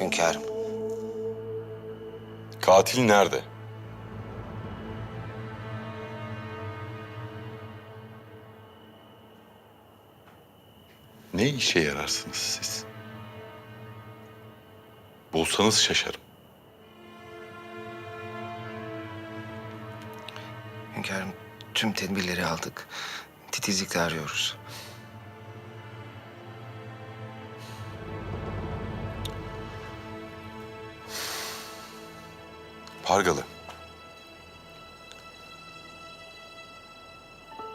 Hünkârım. Katil nerede? Ne işe yararsınız siz? Bulsanız şaşarım. Hünkârım tüm tedbirleri aldık. Titizlikle arıyoruz. Pargalı.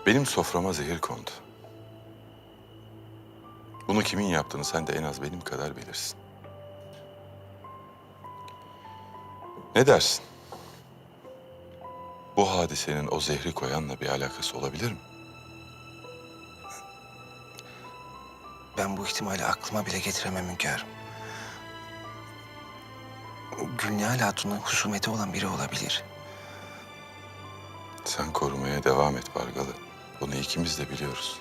Benim soframa zehir kondu. Bunu kimin yaptığını sen de en az benim kadar bilirsin. Ne dersin? Bu hadisenin o zehri koyanla bir alakası olabilir mi? Ben bu ihtimali aklıma bile getiremem hünkârım. Gülnihal Hatun'un husumeti olan biri olabilir. Sen korumaya devam et Bargalı. Bunu ikimiz de biliyoruz.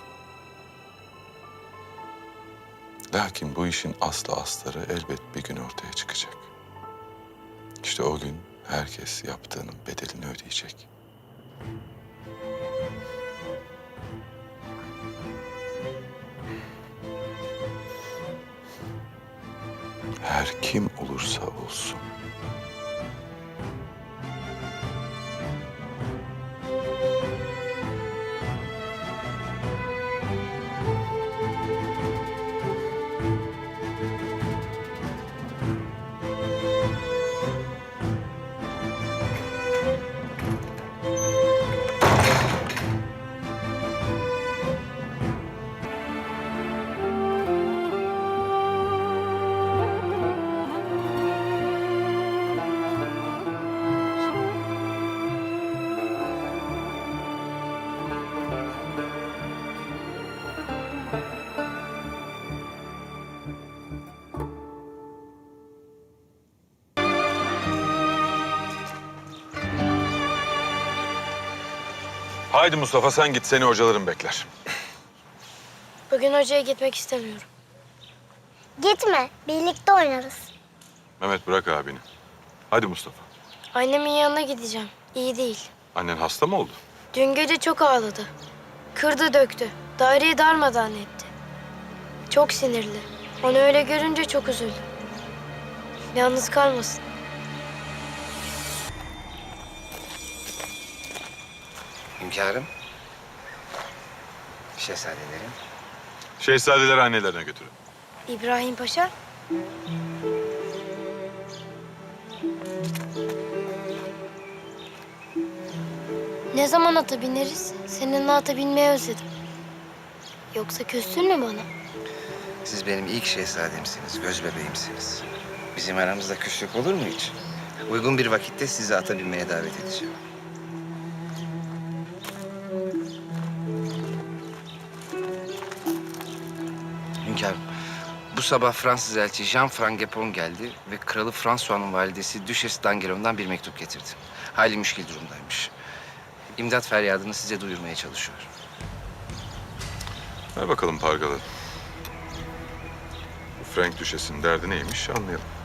Lakin bu işin aslı astarı elbet bir gün ortaya çıkacak. İşte o gün herkes yaptığının bedelini ödeyecek. Her kim olursa olsun. Haydi Mustafa sen git seni hocalarım bekler. Bugün hocaya gitmek istemiyorum. Gitme, birlikte oynarız. Mehmet bırak abini. Hadi Mustafa. Annemin yanına gideceğim. İyi değil. Annen hasta mı oldu? Dün gece çok ağladı. Kırdı döktü. Daireyi darmadağın etti. Çok sinirli. Onu öyle görünce çok üzüldüm. Yalnız kalmasın. Hünkârım. Şehzadelerim. Şehzadeleri annelerine götürün. İbrahim Paşa. Ne zaman ata bineriz? Seninle ata binmeyi özledim. Yoksa küstün mü bana? Siz benim ilk şehzademsiniz, göz bebeğimsiniz. Bizim aramızda küslük olur mu hiç? Uygun bir vakitte sizi ata binmeye davet edeceğim. Hünkârım, bu sabah Fransız elçi Jean Frangepon geldi ve Kralı François'un validesi Düşes d'Angeron'dan bir mektup getirdi. Hayli müşkil durumdaymış. İmdat feryadını size duyurmaya çalışıyor. Ver bakalım Pargalı. Bu Frank Düşes'in derdi neymiş anlayalım.